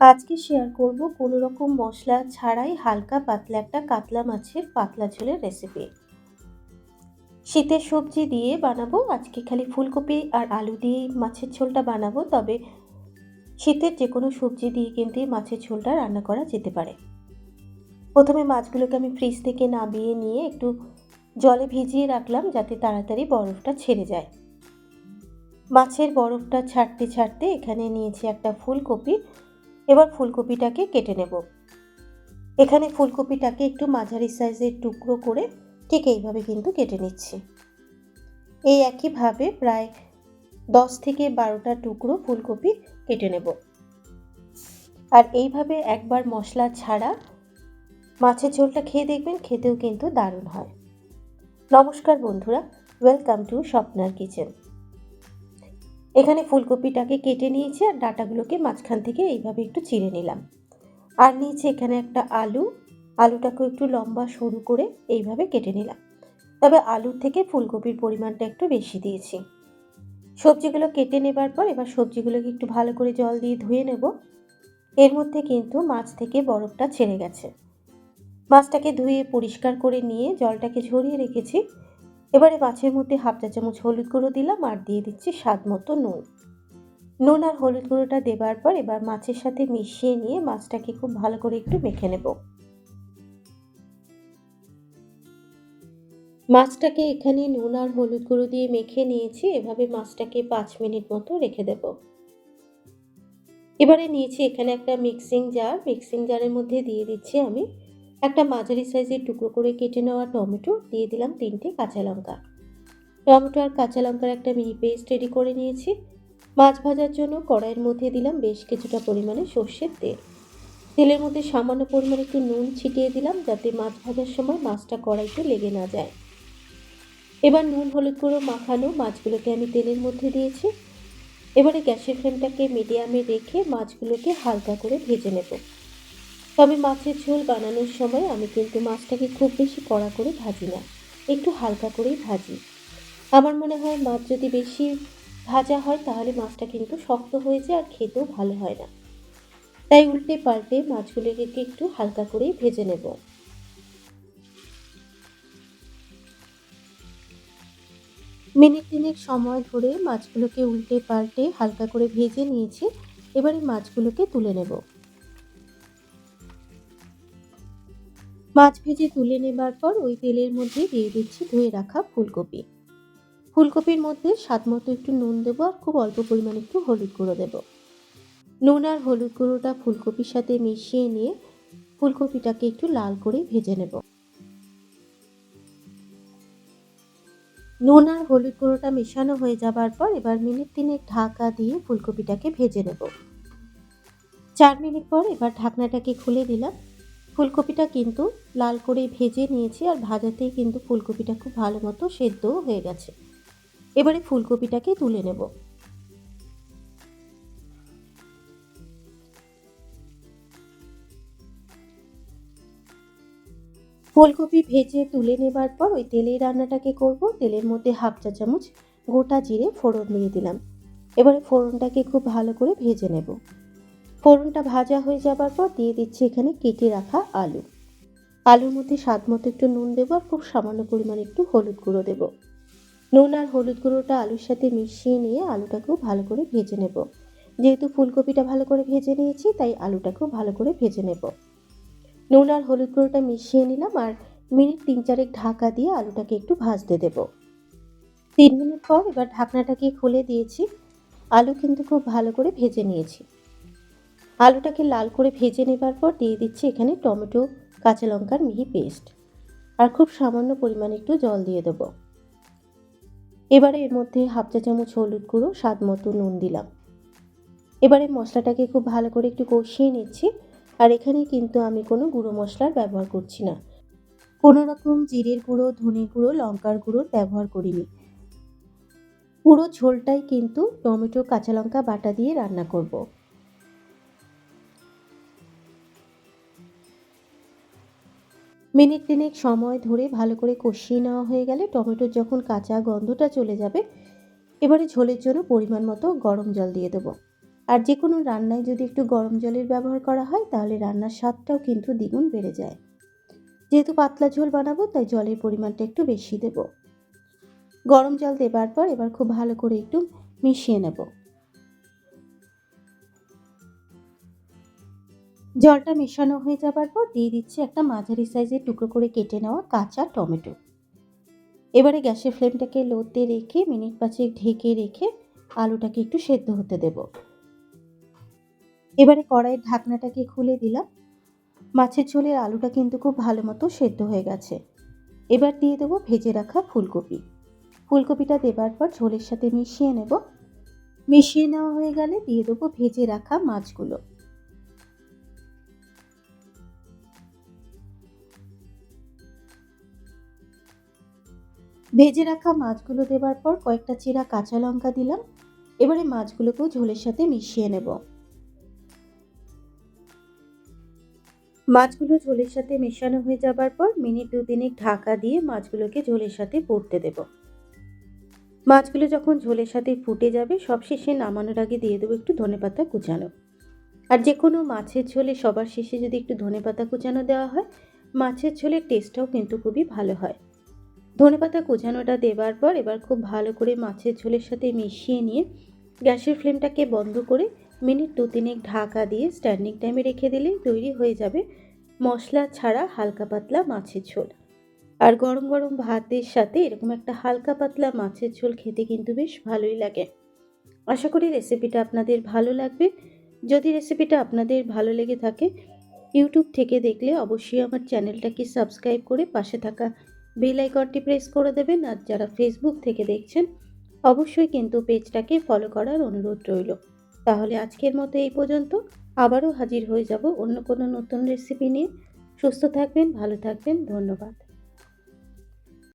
আজকে শেয়ার করব কোনো রকম মশলা ছাড়াই হালকা পাতলা একটা কাতলা মাছের পাতলা ঝোলের রেসিপি শীতের সবজি দিয়ে বানাবো, আজকে খালি ফুলকপি আর আলু দিয়েই মাছের ঝোলটা বানাবো, তবে শীতের যে কোনো সবজি দিয়ে কিন্তু মাছের ঝোলটা রান্না করা যেতে পারে। প্রথমে মাছগুলোকে আমি ফ্রিজ থেকে নামিয়ে নিয়ে একটু জলে ভিজিয়ে রাখলাম যাতে তাড়াতাড়ি বরফটা ছেড়ে যায়। মাছের বরফটা ছাড়তে ছাড়তে এখানে নিয়েছি একটা ফুলকপি এবার ফুলকপিটাকে কেটে নেব। এখানে ফুলকপিটাকে একটু মাঝারি সাইজের টুকরো করে ঠিক এইভাবে কিন্তু কেটে নিচ্ছি। এই একইভাবে প্রায় দশ থেকে বারোটা টুকরো ফুলকপি কেটে নেব। আর এইভাবে একবার মশলা ছাড়া মাছের ঝোলটা খেয়ে দেখবেন, খেতেও কিন্তু দারুণ হয়। নমস্কার বন্ধুরা, ওয়েলকাম টু স্বপ্নার কিচেন। এখানে ফুলকপিটাকে কেটে নিয়েছি আর ডাটাগুলোকে মাঝখান থেকে এইভাবে একটু চিড়ে নিলাম। আর নিয়েছি এখানে একটা আলু আলুটাকে একটু লম্বা সরু করে এইভাবে কেটে নিলাম। তবে আলুর থেকে ফুলকপির পরিমাণটা একটু বেশি দিয়েছি। সবজিগুলো কেটে নেবার পর এবার সবজিগুলোকে একটু ভালো করে জল দিয়ে ধুয়ে নেব। এর মধ্যে কিন্তু মাছ থেকে বরফটা ছেড়ে গেছে। মাছটাকে ধুয়ে পরিষ্কার করে নিয়ে জলটাকে ঝরিয়ে রেখেছি। এবারে মাছের মধ্যে হাফ চা চামচ হলুদ গুঁড়ো দিলাম আর দিয়ে দিচ্ছি স্বাদ মতো নুন। নুন আর হলুদ গুঁড়োটা দেবার পর এবার মাছের সাথে মিশিয়ে নিয়ে মাছটাকে খুব ভালো করে একটু মেখে নেব। মাছটাকে এখানে নুন আর হলুদ গুঁড়ো দিয়ে মেখে নিয়েছি, এভাবে মাছটাকে পাঁচ মিনিট মতো রেখে দেব। এবারে নিয়েছি এখানে একটা মিক্সিং জার। মিক্সিং জারের মধ্যে দিয়ে দিচ্ছি আমি একটা মাঝারি সাইজের টুকরো করে কেটে নেওয়া টমেটো, দিয়ে দিলাম তিনটে কাঁচা লঙ্কা। টমেটো আর কাঁচা লঙ্কার একটা মিহি পেস্ট রেডি করে নিয়েছি। মাছ ভাজার জন্য কড়াইয়ের মধ্যে দিলাম বেশ কিছুটা পরিমাণে সর্ষের তেল। তেলের মধ্যে সামান্য পরিমাণে একটু নুন ছিটিয়ে দিলাম যাতে মাছ ভাজার সময় মাছটা কড়াইতে লেগে না যায়। এবার নুন, হলুদ গুঁড়ো মাখানো মাছগুলোকে আমি তেলের মধ্যে দিয়েছি। এবারে গ্যাসের ফ্লেমটাকে মিডিয়ামে রেখে মাছগুলোকে হালকা করে ভেজে নেব। তবে মাছের ঝোল বানানোর সময় আমি কিন্তু মাছটাকে খুব বেশি কড়া করে ভাজি না, একটু হালকা করেই ভাজি। আমার মনে হয় মাছ যদি বেশি ভাজা হয় তাহলে মাছটা কিন্তু শক্ত হয়ে যায় আর খেতেও ভালো হয় না। তাই উল্টে পাল্টে মাছগুলোকে একটু হালকা করেই ভেজে নেব। মিনিট তিনেক সময় ধরে মাছগুলোকে উল্টে পাল্টে হালকা করে ভেজে নিয়েছি, এবারে মাছগুলোকে তুলে নেব। মাছ ভেজে তুলে নেবার পর ওই তেলের মধ্যে দিয়ে দিচ্ছি ধুয়ে রাখা ফুলকপি। ফুলকপির মধ্যে স্বাদ মতো একটু নুন দেবো আর খুব অল্প পরিমাণে একটু হলুদ গুঁড়ো দেবো। নুন আর হলুদ গুঁড়োটা ফুলকপির সাথে মিশিয়ে নিয়ে ফুলকপিটাকে একটু লাল করে ভেজে নেব। নুন আর হলুদ গুঁড়োটা মেশানো হয়ে যাবার পর এবার মিনিট তিনেক ঢাকা দিয়ে ফুলকপিটাকে ভেজে নেব। চার মিনিট পর এবার ঢাকনাটাকে খুলে দিলাম। ফুলকপিটা কিন্তু লাল করে ভেজে নিয়েছি আর ভাজাতেই কিন্তু ফুলকপিটা খুব ভালো মতো সেদ্ধও হয়ে গেছে। এবারে ফুলকপিটাকে তুলে নেব। ফুলকপি ভেজে তুলে নেবার পর ওই তেলের রান্নাটাকে করব। তেলের মধ্যে হাফ চা চামচ গোটা জিরে ফোড়ন দিয়ে দিলাম। এবারে ফোড়নটাকে খুব ভালো করে ভেজে নেব। ফোড়নটা ভাজা হয়ে যাবার পর দিয়ে দিচ্ছি এখানে কেটে রাখা আলু। আলুর মধ্যে স্বাদ মতো একটু নুন দেবো আর খুব সামান্য পরিমাণে একটু হলুদ গুঁড়ো দেবো। নুন আর হলুদ গুঁড়োটা আলুর সাথে মিশিয়ে নিয়ে আলুটাকেও ভালো করে ভেজে নেব। যেহেতু ফুলকপিটা ভালো করে ভেজে নিয়েছি, তাই আলুটাকেও ভালো করে ভেজে নেব। নুন আর হলুদ গুঁড়োটা মিশিয়ে নিলাম আর মিনিট তিন চারেক ঢাকা দিয়ে আলুটাকে একটু ভাজতে দেব। তিন মিনিট পর এবার ঢাকনাটাকে খুলে দিয়েছি। আলু কিন্তু খুব ভালো করে ভেজে নিয়েছি। আলুটাকে লাল করে ভেজে নেবার পর দিয়ে দিচ্ছি এখানে টমেটো, কাঁচা লঙ্কার মিহি পেস্ট। আর খুব সামান্য পরিমাণে একটু জল দিয়ে দেবো। এবারে এর মধ্যে হাফ চা চামচ হলুদ গুঁড়ো, স্বাদ মতো নুন দিলাম। এবারে মশলাটাকে খুব ভালো করে একটু কষিয়ে নিচ্ছি। আর এখানে কিন্তু আমি কোনো গুঁড়ো মশলার ব্যবহার করছি না। কোনো রকম জিরের গুঁড়ো, ধনে গুঁড়ো, লঙ্কার গুঁড়োর ব্যবহার করিনি। পুরো ঝোলটাই কিন্তু টমেটো, কাঁচা লঙ্কা বাটা দিয়ে রান্না করব। মিনিট তিনেক সময় ধরে ভালো করে কষিয়ে নেওয়া হয়ে গেলে টমেটোর যখন কাঁচা গন্ধটা চলে যাবে, এবারে ঝোলের জন্য পরিমাণ মতো গরম জল দিয়ে দেবো। আর যে কোনো রান্নায় যদি একটু গরম জলের ব্যবহার করা হয়, তাহলে রান্নার স্বাদটাও কিন্তু দ্বিগুণ বেড়ে যায়। যেহেতু পাতলা ঝোল বানাবো, তাই জলের পরিমাণটা একটু বেশি দেব। গরম জল দেবার পর এবার খুব ভালো করে একটু মিশিয়ে নেব। জলটা মেশানো হয়ে যাবার পর দিয়ে দিচ্ছি একটা মাঝারি সাইজের টুকরো করে কেটে নেওয়া কাঁচা টমেটো। এবারে গ্যাসের ফ্লেমটাকে লোতে রেখে মিনিট পাঁচেক ঢেকে রেখে আলুটাকে একটু সেদ্ধ হতে দেব। এবারে কড়াইয়ের ঢাকনাটাকে খুলে দিলাম। মাছের ঝোলের আলুটা কিন্তু খুব ভালো মতো সেদ্ধ হয়ে গেছে। এবার দিয়ে দেবো ভেজে রাখা ফুলকপি। ফুলকপিটা দেবার পর ঝোলের সাথে মিশিয়ে নেব। মিশিয়ে নেওয়া হয়ে গেলে দিয়ে দেবো ভেজে রাখা মাছগুলো। ভেজে রাখা মাছগুলো দেবার পর কয়েকটা চিরা কাঁচা লঙ্কা দিলাম। এবারে মাছগুলোকেও ঝোলের সাথে মিশিয়ে নেব। মাছগুলো ঝোলের সাথে মেশানো হয়ে যাবার পর মিনিট দু তিনেক ঢাকা দিয়ে মাছগুলোকে ঝোলের সাথে পড়তে দেব। মাছগুলো যখন ঝোলের সাথে ফুটে যাবে সব শেষে নামানোর আগে দিয়ে দেবো একটু ধনেপাতা কুচানো। আর যে কোনো মাছের ঝোলে সবার শেষে যদি একটু ধনেপাতা কুচানো দেওয়া হয়, মাছের ঝোলের টেস্টটাও কিন্তু খুবই ভালো হয়। ধনেপাতা কুচানোটা দেবার পর এবার খুব ভালো করে মাছের ঝোলের সাথে মিশিয়ে নিয়ে গ্যাসের ফ্লেমটাকে বন্ধ করে মিনিট দু তিনেক ঢাকা দিয়ে স্ট্যান্ডিং টাইমে রেখে দিলে তৈরি হয়ে যাবে মশলা ছাড়া হালকা পাতলা মাছের ঝোল। আর গরম গরম ভাতের সাথে এরকম একটা হালকা পাতলা মাছের ঝোল খেতে কিন্তু বেশ ভালোই লাগে। আশা করি রেসিপিটা আপনাদের ভালো লাগবে। যদি রেসিপিটা আপনাদের ভালো লেগে থাকে, ইউটিউব থেকে দেখলে অবশ্যই আমার চ্যানেলটাকে সাবস্ক্রাইব করে পাশে থাকা বেল আইকনটি প্রেস করে দেবেন আর যারা ফেসবুক থেকে দেখছেন, অবশ্যই কিন্তু পেজটাকে ফলো করার অনুরোধ রইল। তাহলে আজকের মতো এই পর্যন্ত। আবারও হাজির হয়ে যাব অন্য কোনো নতুন রেসিপি নিয়ে। সুস্থ থাকবেন, ভালো থাকবেন, ধন্যবাদ।